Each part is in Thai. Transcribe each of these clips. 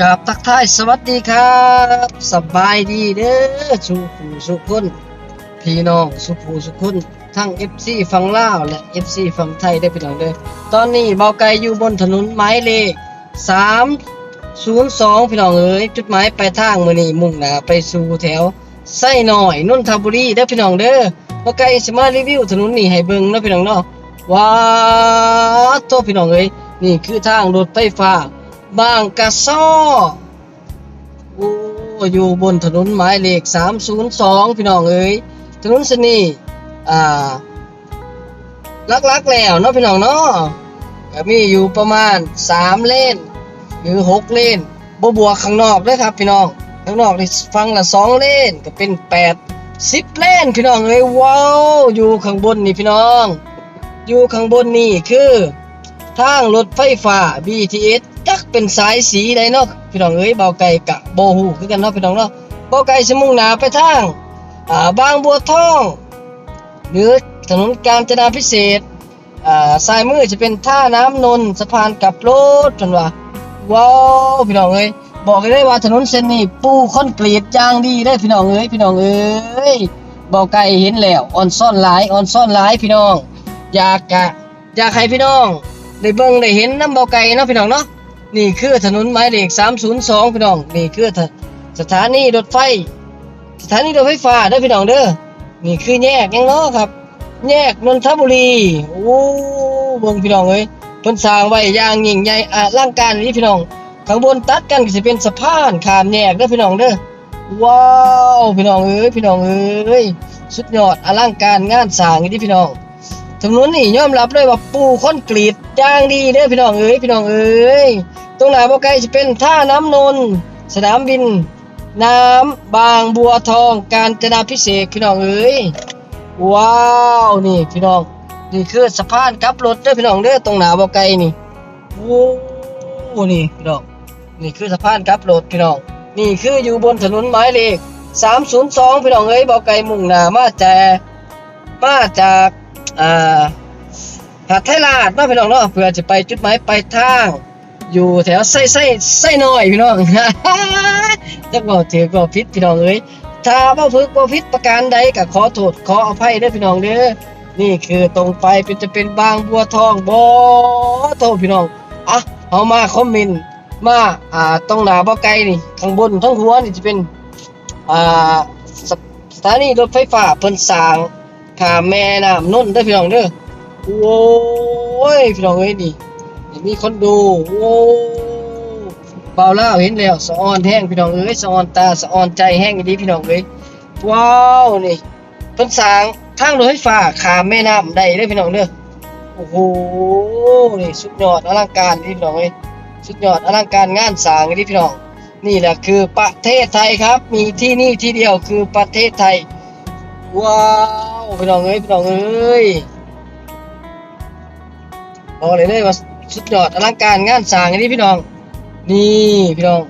กับทักทายสวัสดีครับสบายดีเด้อสุผูสุคนพี่น้องสุผูสุคนทั้ง FC ฝั่งลาวและ FC ฝั่งไทยได้อพี่น้องเด้อตอนนี้เบาไกลอยู่บนถนนหมายเลข302 พี่น้องเอ้ยจุดหมายปลายทางมื้อนี้มุ่งหน้าไปสู่แถวไส้หน้อยนนทบุรีเด้อพี่น้องเด้อเบาไกลสิมารีวิวถนนนี้ให้เบิ่งเนาะพี่น้องเนาะว้าวโตพี่น้องเอ้ยนี่คือทางรถไฟฟ้า บางกะซ้อโอ้อยู่บนถนนหมายเลข 302 พี่น้องเอ้ยถนนเสนีอ่าลักๆแล้วเนาะพี่น้องเนาะก็มีอยู่ประมาณ 3 เลนหรือ 6 เลนบ่บวกข้างนอกเด้อครับพี่น้องข้างนอกนี่ฟังละ 2 เลนก็เป็น 8 10 เลนพี่น้องเอ้ยว้าวอยู่ข้างบนนี่พี่น้อง อยู่ข้างบนนี่คือทางรถไฟฟ้า BTS เป็นสายสีใดเนาะพี่น้องเอ้ยเบาไก่กะโบฮูคือกันเนาะพี่น้องเนาะเบาไก่สมุ่งหนาไปทางอ่าบางบัวทอง หรือถนนกาญจนาพิเศษอ่าซ้ายมือจะเป็นท่าน้ำนนท์สะพานกลับรถจนว่าว้าวพี่น้องเอ้ยบอกเลยว่าถนนเส้นนี้ปูคอนกรีตอย่างดีได้พี่น้องเอ้ยพี่น้องเอ้ยเบาไก่เห็นแล้วออนซ่อนหลายออนซ่อนหลายพี่น้อง อยากกะอยากให้พี่น้องได้เบิ่งได้เห็นน้ำเบาไก่เนาะพี่น้องเนาะ นี่คือถนนหมายเลข302พี่น้องนี่คือสถานีรถไฟ สถานีรถไฟฟ้าเด้อพี่น้องเด้อนี่คือแยกยังเนาะครับ แยกนนทบุรีโอ้เบิ่งพี่น้องเอ้ยเพิ่นสร้างไว้อย่างยิ่งใหญ่อลังการนี่พี่น้องข้างบนตัดกันก็สิเป็นสะพานข้ามแยกเด้อพี่น้องเด้อว้าวพี่น้องเอ้ยพี่น้องเอ้ยสุดยอดอลังการงานสร้างนี่พี่น้อง ถนนนี่ยอมรับเลยว่าปูคอนกรีตอย่างดีเด้อพี่น้องเอ้ยพี่น้องเอ้ยตรงหน้าบ่ไกลจะเป็นท่าน้ำนน์สนามบิน น้ำบางบัวทองการจนาพิเศษพี่น้องเอ้ยว้าวนี่พี่น้องนี่คือสะพานกับรถเด้อพี่น้องเด้อตรงหน้าบ่ไกลนี่โอ้นี่พี่น้องนี่คือสะพานกับรถพี่น้องนี่คืออยู่บนถนนหมายเลข302พี่น้องเอ้ยบ่ไกลมุ่งหน้ามาแต่มาจาก อ่าหาดไทยลาดเนาพี่น้องเนาะเพื่อจะไปจุดหมายปลายทาง อยู่แถวไส้ไส้ไส้น้อยพี่น้อง จักบอกถือก็ผิดพี่น้องเอ้ยถ้าบ่ฝึกบ่ผิดประการใดก็ขอโทษขออภัยเด้อพี่น้องเด้อนี่คือตรงไปเป็นจะเป็นบางบัวทองบ่โทษพี่น้องอะเอามาคอมเมนต์มาอ่าตรงหน้าบ่ไกลนี่ข้างบนทั้งหัวนี่จะเป็นอ่าสสถานีรถไฟฟ้าเพิ่นสร้าง ขามแม่น้ำนนท์เด้พี่น้องเด้อโอ้ยพี่น้องเอ้ยนี่มีคนดูโอ้เบาเล่าเห็นแล้วสะออนแห้งพี่น้องเอ้ยสะออนตาสะออนใจแห้งอีดีพี่น้องเอ้ยว้าวนี่เพิ่นสางทางรถไฟฟ้าขามแม่น้ำได้เด้พี่น้องเด้อโอ้โหนี่สุดยอดอลังการพี่น้องเอ้ยสุดยอดอลังการงานสร้างอีดีพี่น้อง นี่แหละคือประเทศไทยครับ มีที่นี่ที่เดียวคือประเทศไทยว้าว พี่น้องเอ้ยพี่น้องเอ้ยบอกเลยเลยว่าสุดยอดอลังการงานสร้างอันนี้พี่น้อง นี่พี่น้อง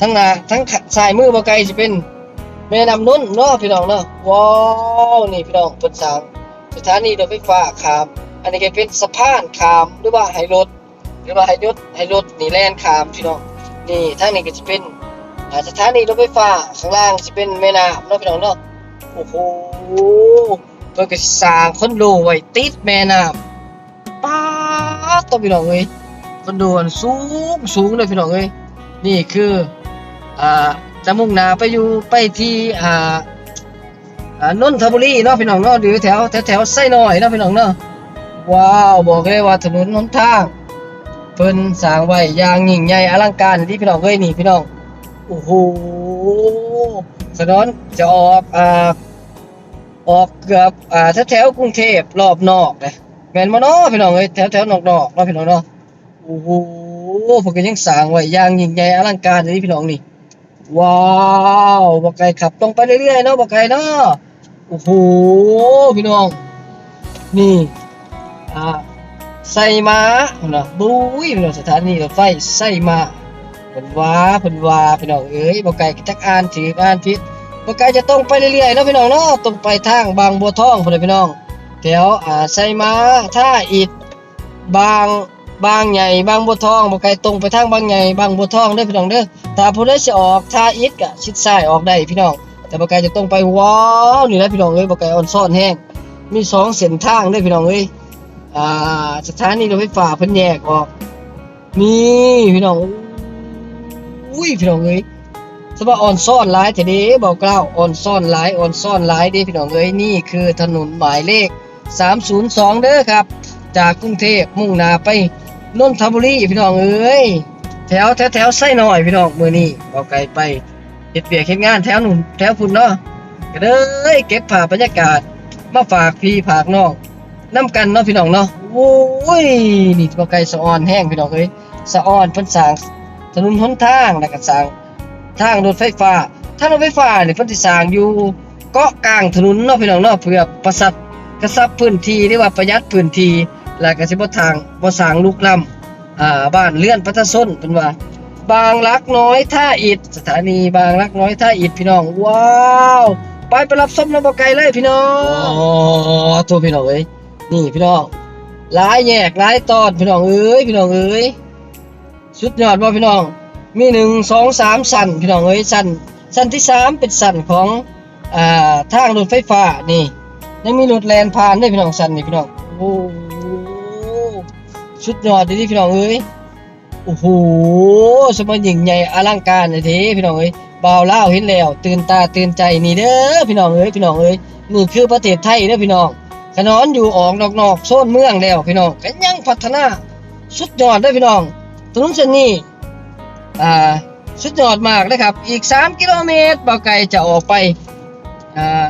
ทั้งหน้าทั้งสายมือบ่ไกลสิเป็นแม่น้ำนุ่นเนาะพี่น้องเนาะว้าวนี่พี่น้องเพิ่นสางสถานีรถไฟฟ้าขาม อันนี้ก็เป็นสะพานขามหรือว่าให้รถหรือว่าให้รถให้รถนี่แลนขามพี่น้องนี่ทางนี้ก็จะเป็นสถานีรถไฟฟ้าข้างล่างสิเป็นแม่น้ำเนาะพี่น้องเนาะโอ้โห พิ่นก็สิสร้างคอนโดไว้ติดแม่น้ำป๊าดตัวพี่น้องเอ้ยคอนโดอันสูงสูงเลยพี่น้องเอ้ยนี่คืออ่าจะมุ่งหน้าไปอยู่ไปที่อ่าอ่านนทบุรีเนาะพี่น้องเนาะหรือแถวแถวแถวไส้น้อยเนาะพี่น้องเนาะว้าวบอกเลยว่าถนนหนทางเพิ่นสร้างไว้อย่างยิ่งใหญ่อลังการที่พี่น้องเอ้ยนี่พี่น้องโอ้โหถนนจะออกอ่า ออกเกือบอ่าแถวๆกรุงเทพรอบนอกเลยแม่นบ่เนาะพี่น้องเอ้ยแถวๆนอกๆเนาะพี่น้องเนาะโอ้โหเพิ่นก็ยังสร้างไว้อย่างยิ่งใหญ่อลังการเลยพี่น้องนี่ว้าวบ่ไกลขับตรงไปเรื่อยๆเนาะบ่ไกลเนาะโอ้โหพี่น้อง นี่อ่าไส่มาเนาะบุ้ยพี่น้องสถานีรถไฟไส่มาเพิ่นว่าเพิ่นว่าพี่น้องเอ้ยบ่ไกลจักอ่านถืออ่านผิด บ่ไกลจะตรงไปเรื่อยๆเนาะพี่น้องเนาะตรงไปทางบางบัวทองพุ่นนะพี่น้องแถวอ่าไซม้าท่าอิฐบางบางใหญ่บางบัวทองบ่ไกลตรงไปทางบางใหญ่บางบัวทองเด้อพี่น้องเด้อถ้าผู้ใดสิออกท่าอิฐก็ชิดซ้ายออกได้พี่น้อง แต่บ่ไกลจะตรงไปว้าวนี่แหละพี่น้องเอ้ยบ่ไกลออนซ่อนแห้งมีสองเส้นทางเด้อพี่น้องเอ้ยอ่าสถานีรถไฟฟ้าเพิ่นแยกออกนี่พี่น้องอุ้ยพี่น้องเอ้ย สว่าออนซ่อนหลายแต่เด้บอกกล่าวออนซ่อนหลายออนซ่อนหลายเด้พี่น้องเอ้ยนี่คือถนนหมายเลข 302 เด้อครับ จากกรุงเทพมุ่งหน้าไปนนทบุรีพี่น้องเอ้ยแถวแถวแถวไส้หน่อยพี่น้องมือนี้บ่ไกลไปเฮ็ดเวียกเฮ็ดงานแถวหนู่นแถวพุ่นเนาะก็เลยเก็บภาพบรรยากาศมาฝากพี่ฝากน้องนํกันเนาะพี่น้องเนาะโอ้ยนี่บ่ไกลสะออนแห้งพี่น้องเอ้ยสะออนเพิ่นสร้างถนนหนทางแล้วก็สร้าง ทางรถไฟฟ้าทางรถไฟฟ้านี่เพิ่นสิสร้างอยู่เกาะกลางถนนเนาะพี่น้องเนาะเพื่อประสัดกระชับพื้นที่หรือว่าประหยัดพื้นที่และก็สิบ่ทางบ่สร้างลุกล้ำอ่าบ้านเรือนประชาชนเพิ่นว่าบางรักน้อยท่าอิฐสถานีบางรักน้อยท่าอิฐพี่น้องว้าวไปไปรับชมน้ำบ่ไกลเลยพี่น้องอ๋อตัวพี่น้องเอ้ยนี่พี่น้องหลายแยกหลายตอนพี่น้องเอ้ยพี่น้องเอ้ยสุดยอดบ่พี่น้อง มีหนึ่งสองสามสันพี่น้องเอ้ยสันสันที่สามเป็นสันของอ่าทางรถไฟฟ้านี่ยังมีรถแลนผ่านด้วยพี่น้องสันนี่พี่น้องโอ้โหสุดยอดดีพี่น้องเอ้ยโอ้โหสมัยยิ่งใหญ่อลังการเลยทีพี่น้องเอ้ยบ่าวลาเห็นแล้ว ตื่นตาตื่นใจนี่เด้อพี่น้องเอ้ยพี่น้องเอ้ยนี่คือประเทศไทยเด้อพี่น้องขนอนอยู่ออกนอกๆโซนเมืองแล้วพี่น้องก็ยังพัฒนาสุดยอดเด้พี่น้องถนนเส้นนี้ อ่าสุดยอดมากเลยครับ อีก 3 กิโลเมตรบ่าวไก่จะออกไปอ่า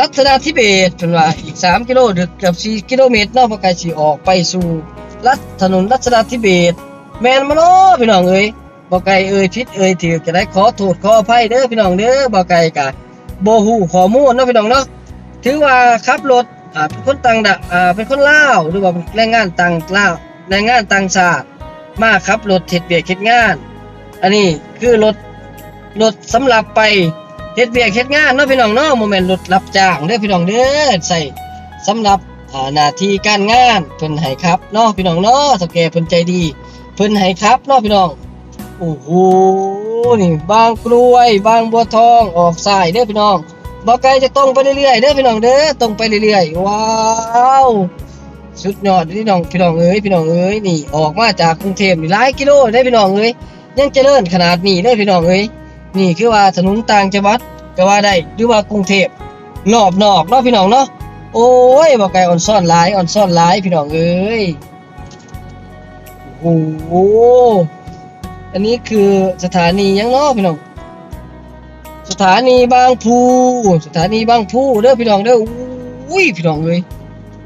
รัชดาธิเบศจนว่าอีก 3 กิโลหรือเกือบ4กิโลเมตรเนาะพอไกลสิออกไปสู่รัฐถนนรัชดาธิเบศแมนมาเนาะพี่น้องเอ้ยบ่ไกลเอ่ยผิดเอ่ยถือจะได้ขอโทษขออภัยเด้อพี่น้องเด้อบ่ไกลกะบ่ฮู้ข้อมูลเนาะพี่น้องเนาะถือว่าขับรถอ่าเป็นคนต่างดะอ่าเป็นคนลาวหรือว่าเป็นแรงงานต่างลาวแรงงานต่างชาติมาขับรถเฮ็ดเวียกเฮ็ดงาน อันนี้คือรถรถสำหรับไปเฮ็ดเวียกเฮ็ดงานเนาะพี่น้องเนาะบ่แม่นรถรับจ้างเด้อพี่น้องเด้อใส่สำหรับหน้าที่การงานเพิ่นให้ครับเนาะพี่น้องเนาะสแกเพิ่นใจดี เพิ่นให้ครับเนาะพี่น้องโอ้โหนี่บางกล้วย บางบัวทองออกซ้ายเด้อพี่น้องบ่ไกลจะตรงไปเรื่อยๆเด้อพี่น้องเด้อตรงไปเรื่อยๆว้าวสุดยอดพี่น้องพี่น้องเอ้ยพี่น้องเอ้ยนี่ออกมาจากกรุงเทพนี่หลายกิโลเด้อพี่น้องเอ้ย ยังเจริญขนาดนี้เด้อพี่น้องเอ้ยนี่คือว่าถนนต่างจังหวัดก็ว่าได้หรือว่ากรุงเทพรอบนอกเนาะพี่น้องเนาะโอ้ยบ่ไกลอ่อนซ่อนหลายอ่อนซ่อนหลายพี่น้องเอ้ยโอ้โหอันนี้คือสถานียังเนาะพี่น้องสถานีบางพูสถานีบางพูเด้อพี่น้องเด้ออุ้ยพี่น้องเอ้ย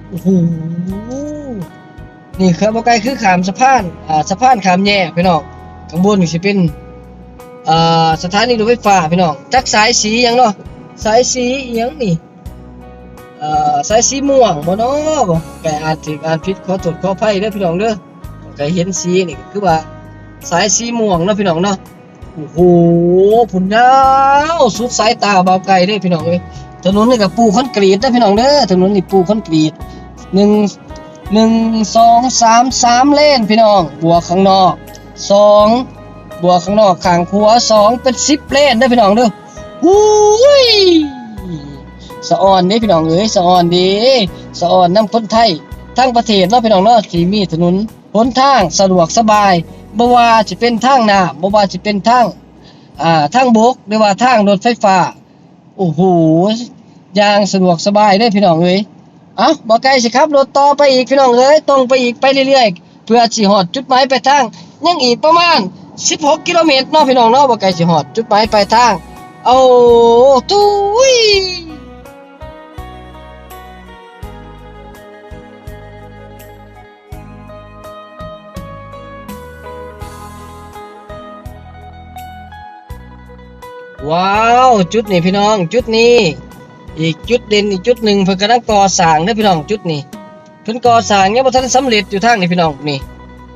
โอ้โหนี่ครับบ่ไกลคือขามสะพานอ่าสะพานขามแยกพี่น้อง ข้างบนนี่สิเป็นอ่าสถานีรถไฟฟ้าพี่น้องจักสายสีหยังเนาะสายสีอิหยังนี่อ่าสายสีม่วงบ่เนาะบ่แกอ่านถูกอ่านผิดขอโทษขออภัยเด้อพี่น้องเด้อก็เห็นสีนี่คือว่าสายสีม่วงเนาะพี่น้องเนาะโอ้โหพุ่นยาวสุดสายตาเบาไกลเด้พี่น้องเอ้ยถนนนี่ก็ปูคอนกรีตเด้พี่น้องเด้อถนนนี่ปูคอนกรีตหนึ่งหนึ่งสองสามสามเลนพี่น้องบวกข้างนอก สองบัวข้างนอกข้างขัวสองเป็นสิบเลนได้พี่น้องเด้อหูยสะออนเด้พี่น้องเอ้ยสะออนดีสะออนน้ำคนไทยทั้งประเทศเนาะพี่น้องเนาะที่มีถนนหนทางสะดวกสบายบ่ว่าจะเป็นทางน้ำบ่ว่าจะเป็นทางอ่าทางบกหรือว่าทางรถไฟฟ้าโอ้โหยางสะดวกสบายได้พี่น้องเอ้ยเอ้าบ่ไกลสิครับรถต่อไปอีกพี่น้องเอ้ยตรงไปอีกไปเรื่อยๆเพื่อสิฮอดจุดหมายปลายทาง ยังอีกประมาณ 16 กิโลเมตรเนาะพี่น้องเนาะบ่ไกลสิฮอดจุดหมายปลายทาง เอาตุ้ยว้าวจุดนี้พี่น้องจุดนี้ อีกจุดเด่นอีกจุดหนึ่งเพิ่นกำลังก่อสร้างเด้พี่น้องจุดนี้เพิ่นก่อสร้างยังบ่ทันสำเร็จอยู่ทางนี้พี่น้องนี่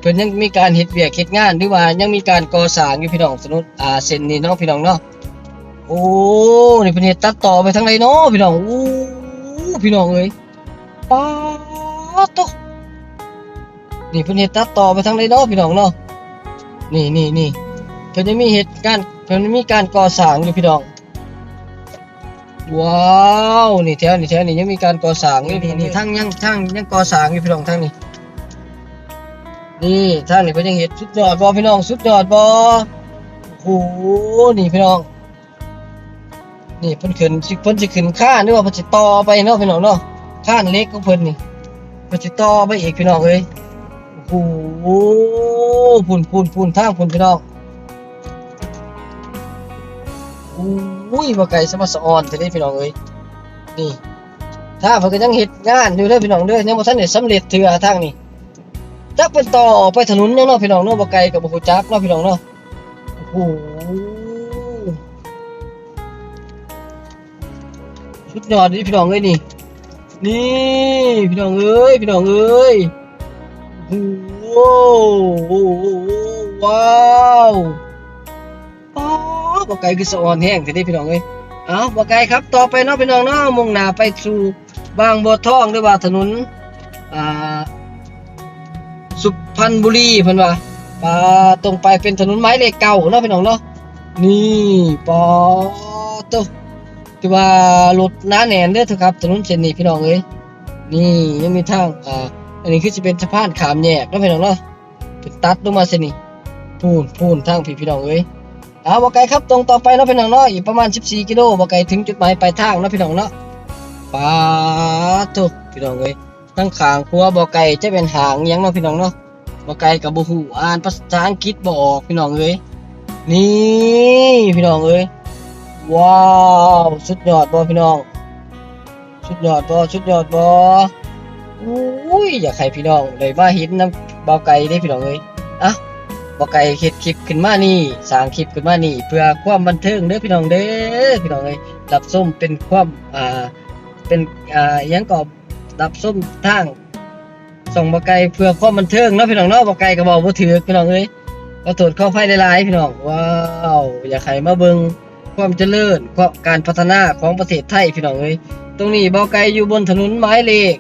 เพิ่นยังมีการเฮ็ดเวียกเฮ็ดงานหรือว่ายังมีการก่อสร้างอยู่พี่น้องสนุนอ่าเส้นนี้เนาะพี่น้องเนาะโอ้นี่เพิ่นเฮ็ดตัดต่อไปทางใดเนาะพี่น้องโอ้พี่น้องเอ้ยป๊าดโตนี่เพิ่นเฮ็ดตัดต่อไปทางใดเนาะพี่น้องเนาะนี่นี่นี่เพิ่นจะมีเหตุการเพิ่นมีการก่อสร้างอยู่พี่น้องว้าวนี่แถวนี่แถวนี่ยังมีการก่อสร้างอยู่นี่นี่ทางยังทางยังก่อสร้างอยู่พี่น้องทางนี้ นี่ทางนี้เพิ่นยังเฮ็ดสุดยอดบ่พี่น้องสุดยอดบ่โอ้โหนี่พี่น้อง นี่เพิ่นขึ้นเพิ่นสิขึ้นค่านึกว่าเพิ่นสิต่อไปเนาะพี่น้องเนาะค่านเล็กของเพิ่นนี่เพิ่นสิต่อไปอีกพี่น้องเอ้ยโอ้โหพุ่นพุ่นพุ่นทางพุ่นพี่น้องอุ้ยบ่ไกลสมาสออนแต่ได้พี่น้องเอ้ยนี่ถ้าเพิ่นก็ยังเฮ็ดงานอยู่เด้อพี่น้องเด้อยังบ่ทันได้สำเร็จเทื่อทางนี้ จักเพิ่นต่อออกไปถนนเนาะพี่น้องเนาะบ่ไกลก็บ่ฮู้จักเนาะพี่น้องเนาะโอ้โหสุดยอดนี่พี่น้องเอ้ยนี่ นี่พี่น้องเอ้ยพี่น้องเอ้ยโอ้โหว้าวอ๋อบ่ไกลคือสะออนแห้งแต่นี่พี่น้องเอ้ยเอ้าบ่ไกลครับต่อไปเนาะพี่น้องเนาะมุ่งหน้าไปสู่บางบัวทองหรือว่าถนนอ่า สุพรรณบุรีเพิ่นว่าอ่าตรงไปเป็นถนนไม้เลขเก่าเนาะพี่น้องเนาะนี่ปอตที่ว่ารถหน้าแน่นเด้อเถอะครับถนนเส้นนี้พี่น้องเอ้ยนี่ยังมีทางอ่าอันนี้คือจะเป็นสะพานขามแยกเนาะพี่น้องเนาะเป็นตัดลงมาเส้นนี้พูนพูนทางพี่พี่น้องเอ้ยอ่าบ่ไกลครับตรงต่อไปเนาะพี่น้องเนาะอีกประมาณ 14 กิโลบ่ไกลถึงจุดหมายปลายทางเนาะพี่น้องเนาะปาตุพี่น้องเอ้ย ทั้งขางครัวบ่ไกลจะเป็นหางยังเนาะพี่น้องเนาะบ่ไกลกับบ่ฮู้อ่านภาษาอังกฤษบ่ออกพี่น้องเอ้ยนี่พี่น้องเอ้ยว้าวสุดยอดบ่พี่น้อง สุดยอดบ่สุดยอดบ่อุ้ยอยากให้พี่น้องได้มาเห็นน้ำเบาไก่เด้พี่น้องเอ้ยอะเบาไก่เฮ็ดคลิปขึ้นมานี่สร้างคลิปขึ้นมานี่ เพื่อความบันเทิงเด้อพี่น้องเด้อพี่น้องเอ้ยรับชมเป็นความอ่าเป็นอ่ายังก็ รับชมทางส่งบาไก่เพื่อความบันเทิงเนาะพี่น้องเนาะบาไก่ก็บอกบ่ถือพี่น้องเอ้ยขอโทษขออภัยหลายๆพี่น้องว้าวอยากให้มาเบิ่งความเจริญความการพัฒนาของประเทศไทยพี่น้องเอ้ยตรงนี้บาไกลอยู่บนถนนหมายเลข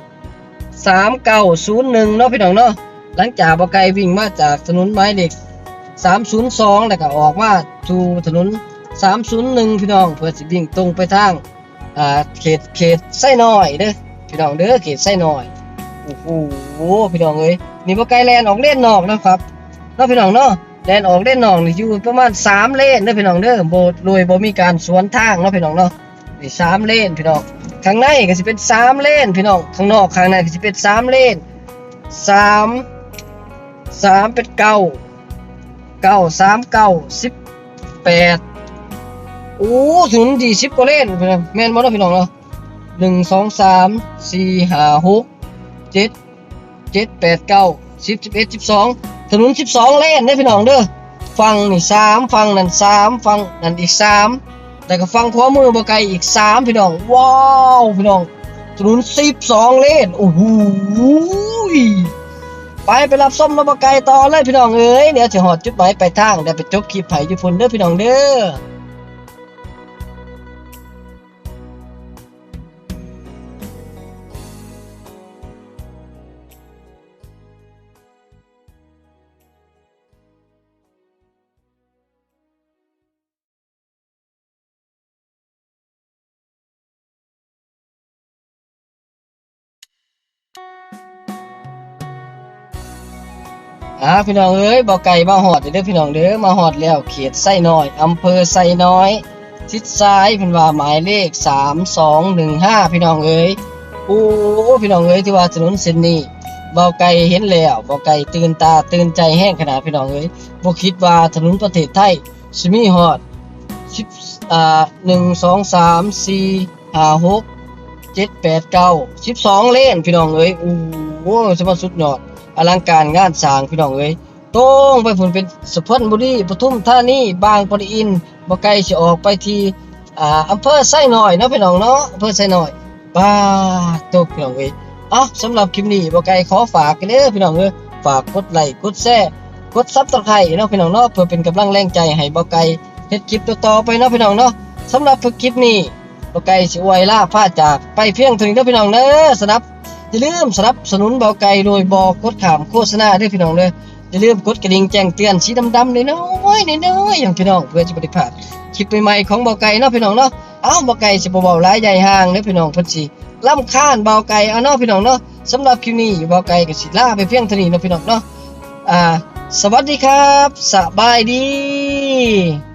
3901เนาะพี่น้องเนาะหลังจากบาไกลวิ่งมาจากถนนหมายเลข302แล้วก็ออกมาสู่ถนน301พี่น้องเพื่อสิวิ่งตรงไปทางอ่าเขตเขตไส้น้อยเด้อ พี่น้องเด้อเขตไส้น้อยโอ้โหพี่น้องเอ้ยนี่บาไกลแลนออกเล่นนอกนะครับเนาะพี่น้องเนาะแดนออกเล่นหนองนี่อยู่ประมาณ3เลนเด้อพี่น้องเด้อบ่โดยบ่มีการสวนทางเนาะพี่น้องเนาะนี่3เลนพี่น้องข้างในก็สิเป็น3เลนพี่น้องข้างนอกข้างในก็สิเป็น3เลน3 3เป็น9 9 3 9 18โอ้ถึงดี10กว่าเลนพี่น้องแม่นบ่เนาะ พี่น้องเนาะ1 2 3 4 5 6 7 7 8 9 10 11 12ถนน12เลนเด้พี่น้องเด้อฝั่งนี่3ฝั่งนั่น3ฝั่งนั่นอีก3แล้วก็ฝั่งขวามือบ่ไกลอีก3พี่น้องว้าวพี่น้องถนน12เลนโอ้โหไปไปรับส้มนบ่ไกลต่อเลยพี่น้องเอ้ยเดี๋ยวสิฮอดจุดหมายไปลายทางได้ไปจบคลิปไผอยู่พุ่นเด้อพี่น้องเด้อ อ่าพี่น้องเอ้ยบ่ไก่มาฮอดเด้อพี่น้องเด้อมาฮอดแล้วเขตไส้น้อยอำเภอไส้น้อย ทิศซ้ายเพิ่นว่าหมายเลข 3215 พี่น้องเอ้ยโอ้พี่น้องเอ้ยที่ว่าถนนเส้นนี้บ่ไก่เห็นแล้วบ่ไก่ตื่นตาตื่นใจแห้งขนาดพี่น้องเอ้ยบ่คิดว่าถนนประเทศไทยสิมีฮอด10อ่า1 2 3 4 5 6 7 8 9 12เลนพี่น้องเอ้ยโอ้โหสมสุดยอด อลังการงานสร้างพี่น้องเอ้ยตรงไปพุ่นเป็นสุพรรณบุรีปทุมธานีบางปะอินบ่ไกลสิออกไปที่อ่าอำเภอไส้หน้อยเนาะพี่น้องเนาะอำเภอไส้หน้อยบ้าตกพี่น้องเอ้ยเอ้าสำหรับคลิปนี้บ่ไกลขอฝากกันเด้อพี่น้องเอ้ยฝากกดไลค์กดแชร์กด Subscribe เนาะพี่น้องเนาะเพื่อเป็นกำลังแรงใจให้บ่ไกลเฮ็ดคลิปต่อๆไปเนาะพี่น้องเนาะสำหรับคลิปนี้บ่ไกลสิอวยลาพาจากไปเพียงเท่านี้เด้อพี่น้องเด้อสนับ อย่าลืมสนับสนุนเบาไก่โดยบอกกดข่ามโฆษณาด้วยพี่น้องเด้อย่าลืมกดกระดิ่งแจ้งเตือนสีดำๆน้อยๆน้อยๆอย่างพี่น้องเพื่อจะบ่ได้พลคลิปใหม่ๆของเบาไก่เนาะพี่น้องเนาะเอ้าเบาไก่สิบเบาหลายใหญ่ห่างเด้อพี่น้องพิ่นสิรำคาญเบาไก่เอาเนาะพี่น้องเนาะสำหรับคลิปนี้เบาไก่ก็สิล่าไปเพียงเท่านี้เนาะพี่น้องเนาะอ่าสวัสดีครับสบายดี